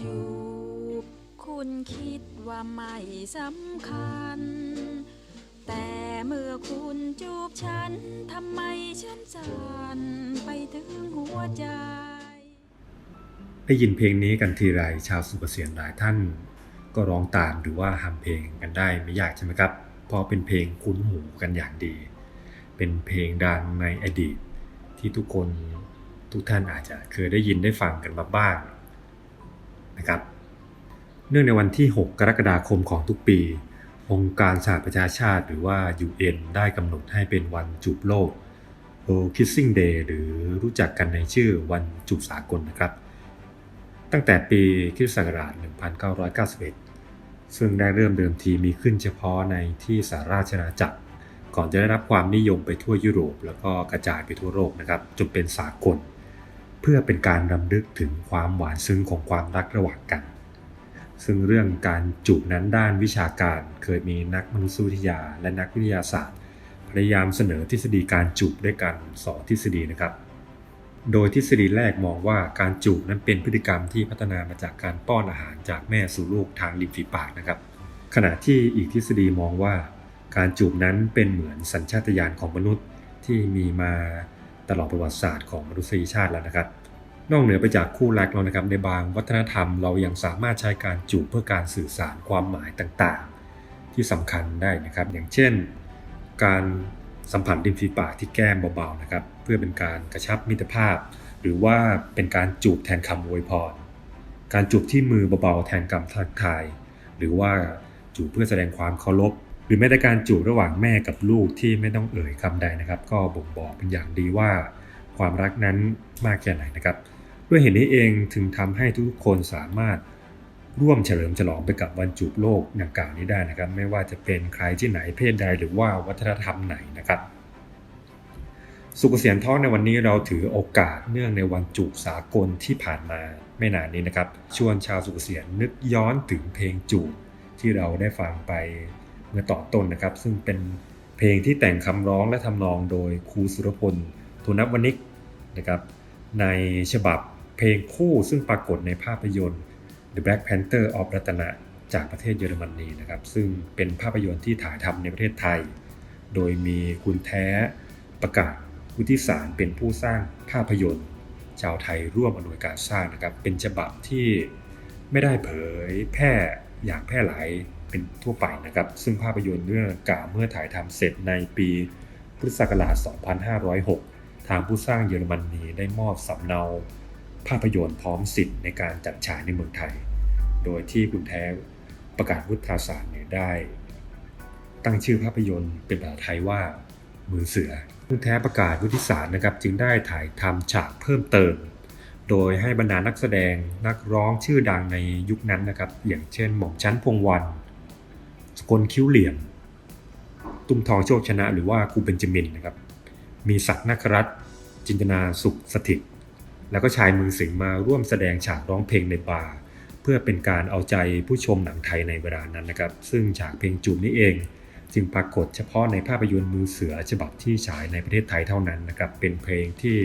จูบคุณคิดว่าไม่สำคัญ แต่เมื่อคุณจูบฉันทำไมฉันสั่นไปถึงหัวใจ ได้ยินเพลงนี้กันทีไรชาวสุขเสียนหลายท่าน ก็ร้องตามหรือว่าฮัมเพลงกันได้ไม่ยากใช่ไหมครับเพราะเป็นเพลงคุ้นหูกันอย่างดี เป็นเพลงดังในอดีตที่ทุกคนทุกท่านอาจจะเคยได้ยินได้ฟังกันมาบ้าง นะครับ เนื่องในวันที่ 6 กรกฎาคมของทุกปี องค์การสหประชาชาติหรือว่า UN ได้กำหนดให้เป็นวันจูบโลก World Kissing Day หรือรู้จักกันในชื่อวันจูบสากลนะครับ ตั้งแต่ปีคริสตศักราช 1991 ซึ่งได้เริ่มเดิมทีมีขึ้นเฉพาะในที่สหราชอาณาจักร ก่อนจะได้รับความนิยมไปทั่วยุโรป แล้วก็กระจายไปทั่วโลกนะครับ จนเป็นสากล เพื่อเป็นการรำลึกถึงความหวานซึ้งของความรักระหว่างกัน ซึ่งเรื่องการจูบนั้นด้านวิชาการเคยมีนักมนุษยวิทยาและนักวิทยาศาสตร์ พยายามเสนอทฤษฎีการจูบด้วยกันสองทฤษฎีนะครับ โดยทฤษฎีแรกมองว่าการจูบนั้นเป็นพฤติกรรมที่พัฒนามาจากการป้อนอาหารจากแม่สู่ลูกทางริมฝีปากนะครับ ขณะที่อีกทฤษฎีมองว่า การจูบนั้นเป็นเหมือนสัญชาตญาณของมนุษย์ที่มีมาตลอดประวัติศาสตร์ของมนุษยชาติแล้วนะครับ นอกเหนือไปจากคู่รักเรานะครับในบางวัฒนธรรมเรายังสามารถใช้การจูบเพื่อการสื่อสารความหมายต่างๆ ที่สำคัญได้นะครับ อย่างเช่น การสัมผัสริมฝีปากที่แก้มเบาๆนะครับ เพื่อเป็นการกระชับมิตรภาพ หรือว่าเป็นการจูบแทนคำอวยพร การจูบที่มือเบาๆแทนคำทักทาย หรือว่าจูบเพื่อแสดงความเคารพหรือแม้แต่การจูบระหว่างแม่กับลูกที่ไม่ต้องเอ่ยคำใดนะครับ ก็บ่งบอกเป็นอย่างดีว่าความรักนั้นมากแค่ไหนนะครับ ด้วยเหตุนี้เองถึงทำให้ทุกคนสามารถร่วมเฉลิมฉลองไปกับวันจูบโลกดังกล่าวนี้ได้นะครับ ไม่ว่าจะเป็นใครที่ไหนเพศใดหรือว่าวัฒนธรรมไหนนะครับ สุขเสียนท้องในวันนี้เราถือโอกาสเนื่องในวันจูบสากลที่ผ่านมาไม่นานนี้นะครับ ชวนชาวสุขเสียนนึกย้อนถึงเพลงจูบที่เราได้ฟังไปเมื่อต่อต้นนะครับ ซึ่งเป็นเพลงที่แต่งคำร้องและทำนองโดยครูสุรพลทุนวนิกนะครับในฉบับ เพลงคู่ซึ่งปรากฏในภาพยนตร์ The Black Panther of รัตนะจากประเทศเยอรมนีนะครับ ซึ่งเป็นภาพยนตร์ที่ถ่ายทำในประเทศไทย โดยมีคุณแท้ประกาศวุฒิสารเป็นผู้สร้างภาพยนตร์ ชาวไทยร่วมอำนวยการสร้างนะครับ เป็นฉบับที่ไม่ได้เผยแพร่อย่างแพร่หลายเป็นทั่วไปนะครับ ซึ่งภาพยนตร์เรื่องกล่าวเมื่อถ่ายทำเสร็จในปีพุทธศักราช 2506 ทางผู้สร้างเยอรมนีได้มอบสำเนา ภาพยนตร์พร้อมสิทธิ์ในการจัดฉายในเมืองไทย โดยที่คุณแท้ประกาศวุฒิศาสตร์เนี่ยได้ ตั้งชื่อภาพยนตร์เป็นภาษาไทยว่ามือเสือคุณแท้ประกาศวุฒิศาสตร์นะครับจึงได้ถ่ายทำฉากเพิ่มเติม โดยให้บรรดานักแสดงนักร้องชื่อดังในยุคนั้นนะครับ อย่างเช่นหม่อมชั้นพงวัน สกลคิ้วเหลี่ยม ตุ้มทองโชคชนะ หรือว่าครูเบนจามินนะครับมีศักดิ์นักรัตจินตนาสุขสถิต แล้วก็ชายมือสิงห์มาร่วมแสดงฉากร้องเพลงในบาร์เพื่อเป็นการเอาใจผู้ชมหนังไทยในเวลานั้นนะครับ ซึ่งฉากเพลงจูบนี้เอง จึงปรากฏเฉพาะในภาพยนตร์มือเสือฉบับที่ฉายในประเทศไทยเท่านั้นนะครับ เป็นเพลงที่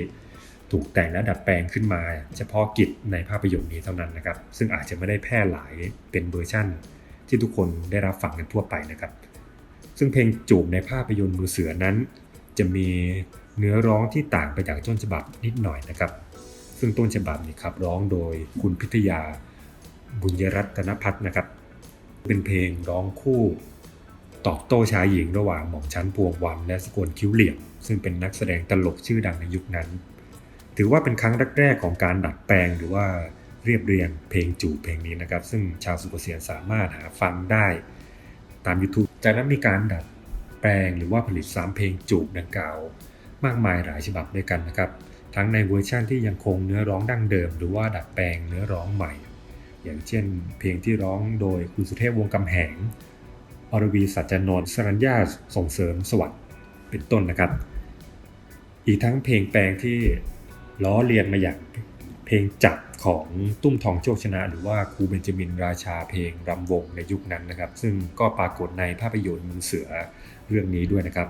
ถูกแต่งและดัดแปลงขึ้นมา เฉพาะกิจในภาพยนตร์นี้เท่านั้นนะครับ ซึ่งอาจจะไม่ได้แพร่หลายเป็นเวอร์ชั่น ที่ทุกคนได้รับฟังกันทั่วไปนะครับ ซึ่งเพลงจูบในภาพยนตร์มือเสือนั้น จะมีเนื้อร้องที่ต่างไปจากต้นฉบับนิดหน่อยนะครับ ซึ่งต้นฉบับนี่ครับร้องโดยคุณพิทยาบุญยรัตนพัฒน์นะครับ เป็นเพลงร้องคู่ตอบโต้ชายหญิงระหว่างหม่อมชั้นพวงวัน และสกลคิ้วเหลี่ยม ซึ่งเป็นนักแสดงตลกชื่อดังในยุคนั้น ถือว่าเป็นครั้งแรกๆของการดัดแปลงหรือว่าเรียบเรียงเพลงจูเพลงนี้นะครับ ซึ่งชาวสุโขเสียนสามารถหาฟังได้ตาม YouTube จากนั้นมีการดัดแปลงหรือว่าผลิตซ้ำเพลงจูบดังกล่าว มากมายหลายฉบับด้วยกันนะครับ ทั้งในเวอร์ชั่นที่ยังคงเนื้อร้องดั้งเดิม หรือว่าดัดแปลงเนื้อร้องใหม่ อย่างเช่น เพลงที่ร้องโดยคุณสุเทพวงกำแหงอรวีสัจจนนท์สรัญญาส่งเสริมสวัสดิ์เป็นต้นนะครับ อีกทั้งเพลงแปลงที่ล้อเลียนมาอย่างเพลงจับของตุ้มทองโชคชนะ หรือว่าครูเบนจามินราชาเพลงรำวงในยุคนั้นนะครับ ซึ่งก็ปรากฏในภาพยนตร์มือเสือเรื่องนี้ด้วยนะครับ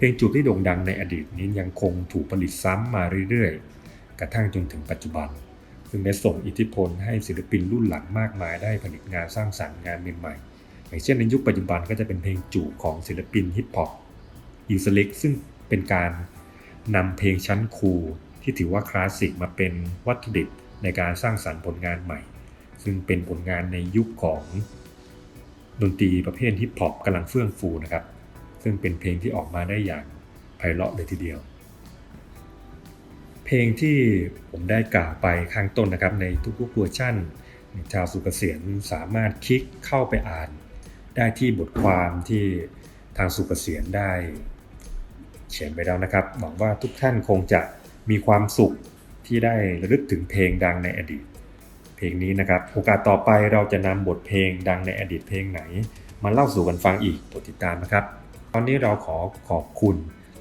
เพลงจูบที่โด่งดังในอดีตนี้ยังคงถูกผลิตซ้ำมาเรื่อยๆ กระทั่งจนถึงปัจจุบัน ซึ่งได้ส่งอิทธิพลให้ศิลปินรุ่นหลังมากมายได้ผลิตงานสร้างสรรค์งานใหม่ๆอย่างเช่นในยุคปัจจุบันก็จะเป็นเพลงจู่ของศิลปินฮิปฮอปยูสเลิกซึ่งเป็นการนำเพลงชั้นครูที่ถือว่าคลาสสิกมาเป็นวัตถุดิบในการสร้างสรรค์ผลงานใหม่ ซึ่งเป็นผลงานในยุคของดนตรีประเภทฮิปฮอปกำลังเฟื่องฟูนะครับ ซึ่งเป็นเพลงที่ออกมาได้อย่างไพเราะเลยทีเดียว เพลงที่ผมได้กล่าวไปข้างต้นนะครับในทุกๆเวอร์ชันชาวสุกเกษียณสามารถคลิกเข้าไปอ่าน ได้ที่บทความที่ทางสุกเกษียณได้ เขียนไปแล้วนะครับหวังว่าทุกท่านคงจะมีความสุขที่ได้ระลึกถึงเพลงดังในอดีต เพลงนี้นะครับ โอกาสต่อไปเราจะนำบทเพลงดังในอดีตเพลงไหน มาเล่าสู่กันฟังอีกโปรดติดตามนะครับ ตอนนี้เราขอขอบคุณ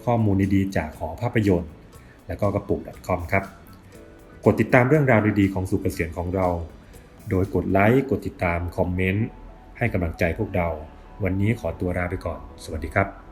ข้อมูลดีๆจากหอภาพยนตร์ และก็กระปุก .com ครับ กดติดตามเรื่องราวดีๆของสุขเกษียณของเรา โดยกดไลค์กดติดตามคอมเมนต์ให้กำลังใจพวกเรา วันนี้ขอตัวลาไปก่อน สวัสดีครับ